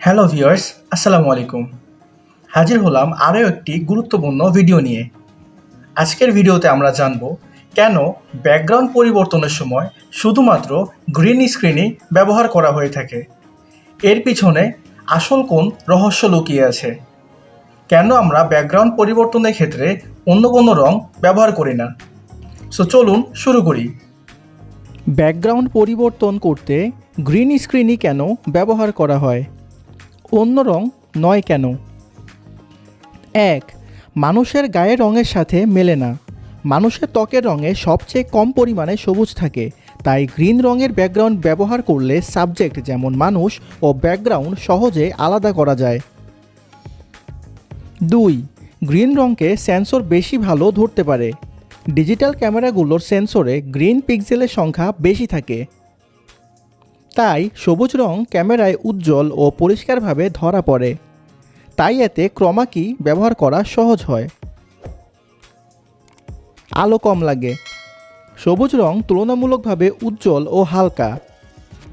Hello viewers, আসসালামু আলাইকুম। হাজির হলাম আরও একটি গুরুত্বপূর্ণ ভিডিও নিয়ে। আজকের ভিডিওতে আমরা জানব কেন ব্যাকগ্রাউন্ড পরিবর্তনের সময় শুধুমাত্র গ্রিন স্ক্রিনই ব্যবহার করা হয়ে থাকে। এর পিছনে আসল কোন রহস্য লুকিয়ে আছে। কেন আমরা ব্যাকগ্রাউন্ড পরিবর্তনের ক্ষেত্রে অন্য কোনো রং ব্যবহার করি না? সো চলুন শুরু করি। ব্যাকগ্রাউন্ড পরিবর্তন করতে গ্রিন স্ক্রিনই কেন ব্যবহার করা হয়? অন্য রং নয় কেন? এক, মানুষের গায়ের রঙের সাথে মেলে না। মানুষের ত্বকের রঙে সবচেয়ে কম পরিমাণে সবুজ থাকে। তাই গ্রিন রঙের ব্যাকগ্রাউন্ড ব্যবহার করলে সাবজেক্ট যেমন মানুষ ও ব্যাকগ্রাউন্ড সহজে আলাদা করা যায়। দুই, গ্রিন রঙকে সেন্সর বেশি ভালো ধরতে পারে। ডিজিটাল ক্যামেরাগুলোর সেন্সরে গ্রিন পিক্সেলের সংখ্যা বেশি থাকে। তাই সবুজ রং ক্যামেরায় উজ্জ্বল ও পরিষ্কারভাবে ধরা পড়ে। তাই এতে ক্রমাকি ব্যবহার করা সহজ হয়। আলো কম লাগে। সবুজ রং তুলনামূলকভাবে উজ্জ্বল ও হালকা।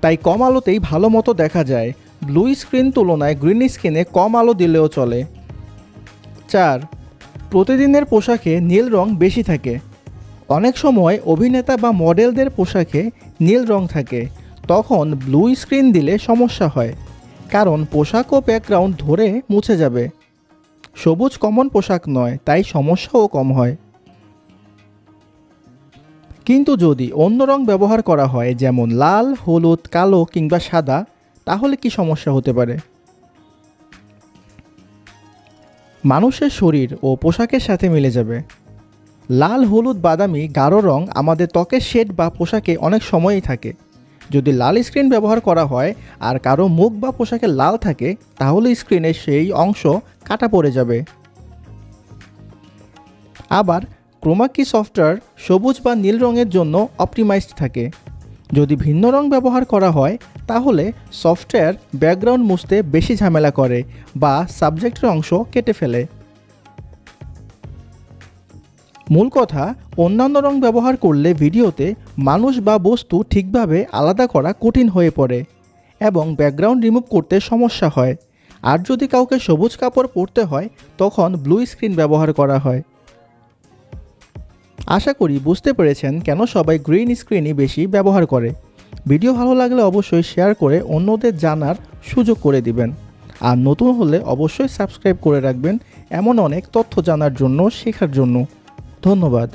তাই কম আলোতেই ভালো মতো দেখা যায়। ব্লু স্ক্রিন তুলনায় গ্রিন স্ক্রিনে কম আলো দিলেও চলে। চার, প্রতিদিনের পোশাকে নীল রং বেশি থাকে। অনেক সময় অভিনেতা বা মডেলদের পোশাকে নীল রং থাকে। তখন ব্লু স্ক্রিন দিলে সমস্যা হয়, কারণ পোশাক ও ব্যাকগ্রাউন্ড ধরে মুছে যাবে। সবুজ কমন পোশাক নয়, তাই সমস্যাও কম হয়। কিন্তু যদি অন্য রং ব্যবহার করা হয়, যেমন লাল, হলুদ, কালো কিংবা সাদা, তাহলে কি সমস্যা হতে পারে? মানুষের শরীর ও পোশাকের সাথে মিলে যাবে। লাল, হলুদ, বাদামি, গাঢ় রং আমাদের ত্বকের শেড বা পোশাকে অনেক সময়ই থাকে। যদি লাল স্ক্রিন ব্যবহার করা হয় আর কারও মুখ বা পোশাকে লাল থাকে, তাহলে স্ক্রিনে সেই অংশ কাটা পড়ে যাবে। আবার ক্রোমাকি সফটওয়্যার সবুজ বা নীল রঙের জন্য অপটিমাইজড থাকে। যদি ভিন্ন রং ব্যবহার করা হয়, তাহলে সফটওয়্যার ব্যাকগ্রাউন্ড মুছতে বেশি ঝামেলা করে বা সাবজেক্টের অংশ কেটে ফেলে। মূল কথা, অন্যান্য রং ব্যবহার করলে ভিডিওতে মানুষ বা বস্তু ঠিকভাবে আলাদা করা কঠিন হয়ে পড়ে এবং ব্যাকগ্রাউন্ড রিমুভ করতে সমস্যা হয়। আর যদি কাউকে সবুজ কাপড় পরতে হয়, তখন ব্লু স্ক্রিন ব্যবহার করা হয়। আশা করি বুঝতে পেরেছেন কেন সবাই গ্রিন স্ক্রিনই বেশি ব্যবহার করে। ভিডিও ভালো লাগলে অবশ্যই শেয়ার করে অন্যদের জানার সুযোগ করে দিবেন। আর নতুন হলে অবশ্যই সাবস্ক্রাইব করে রাখবেন, এমন অনেক তথ্য জানার জন্য, শেখার জন্য। ধন্যবাদ।